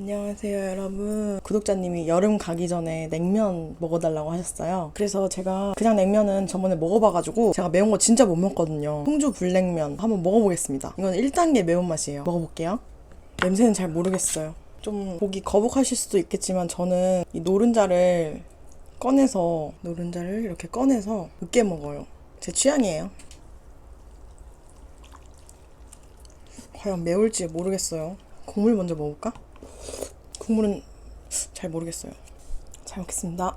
안녕하세요 여러분. 구독자님이 여름 가기 전에 냉면 먹어달라고 하셨어요. 그래서 제가 그냥 냉면은 저번에 먹어봐가지고 제가 매운 거 진짜 못 먹거든요. 홍주 불냉면 한번 먹어보겠습니다. 이건 1단계 매운맛이에요. 먹어볼게요. 냄새는 잘 모르겠어요. 좀 보기 거북하실 수도 있겠지만 저는 이 노른자를 꺼내서 노른자를 이렇게 꺼내서 으깨 먹어요. 제 취향이에요. 과연 매울지 모르겠어요. 국물 먼저 먹을까? 국물은 잘 모르겠어요. 잘 먹겠습니다.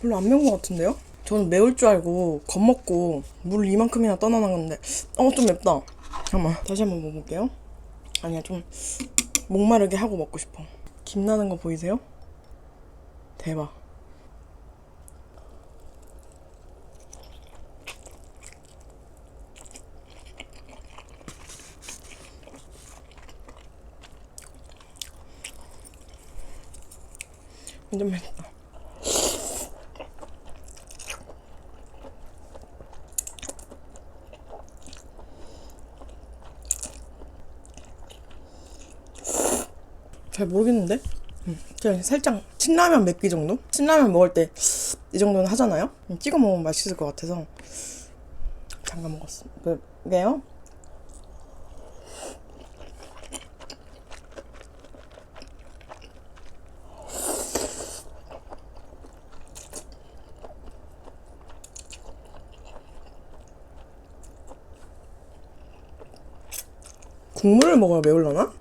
별로 안 매운 것 같은데요? 저는 매울 줄 알고 겁먹고 물 이만큼이나 떠나놨는데 어 좀 맵다. 잠깐만 다시 한번 먹어볼게요. 아니야 좀 목마르게 하고 먹고 싶어. 김 나는 거 보이세요? 대박. 완전 맵다. 잘 모르겠는데? 음, 그냥 살짝 신라면 맵기 정도? 신라면 먹을 때 이 정도는 하잖아요? 음, 찍어 먹으면 맛있을 것 같아서 잠깐 먹었어. 그게요? 국물을 먹어야 매울라나?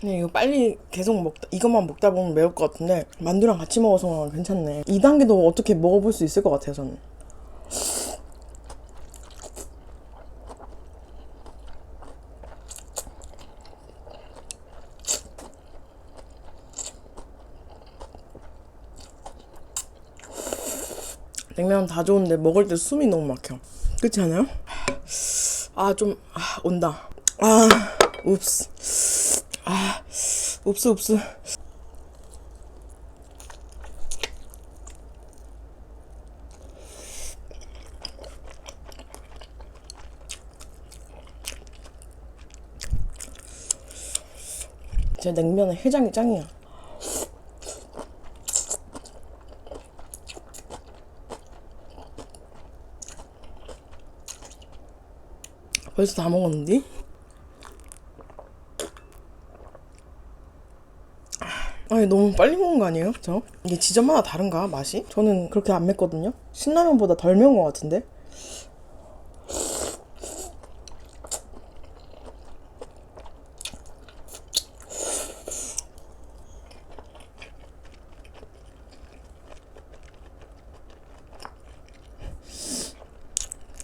그냥 이거 빨리 계속 먹다 이것만 먹다 보면 매울 것 같은데 만두랑 같이 먹어서 괜찮네. 2단계도 어떻게 먹어볼 수 있을 것 같아요 저는. 냉면 다 좋은데 먹을 때 숨이 너무 막혀 그렇지 않아요? 아 좀 아, 온다. 아 읍스. 아 읍스 읍스. 제 냉면은 해장이 짱이야 벌써 다 먹었는데? 아니 너무 빨리 먹은 거 아니에요? 저? 이게 지점마다 다른가 맛이? 저는 그렇게 안 맵거든요? 신라면보다 덜 매운 거 같은데?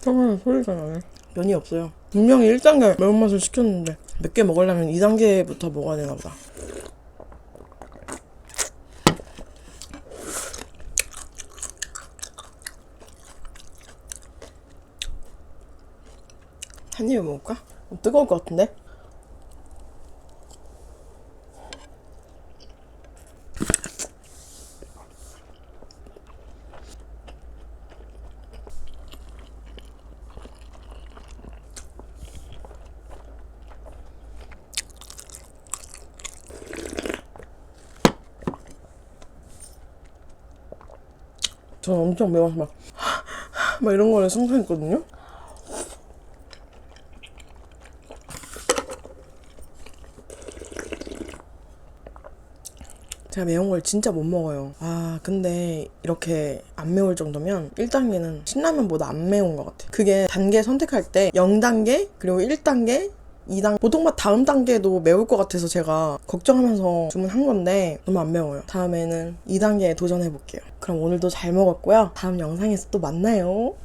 처음에 소리가 나네 면이 없어요 분명히 1단계 매운맛을 시켰는데 몇 개 먹으려면 2단계부터 먹어야 되나 보다 한 입에 먹을까? 뜨거울 것 같은데? 저는 엄청 매워서 막, 막 이런 거를 상상했거든요? 제가 매운 걸 진짜 못 먹어요. 아, 근데 이렇게 안 매울 정도면 1단계는 신라면보다 안 매운 것 같아요. 그게 단계 선택할 때 0단계, 그리고 1단계, 2단 보통 맛 다음 단계도 매울 것 같아서 제가 걱정하면서 주문한 건데 너무 안 매워요. 다음에는 2단계에 도전해 볼게요. 그럼 오늘도 잘 먹었고요. 다음 영상에서 또 만나요.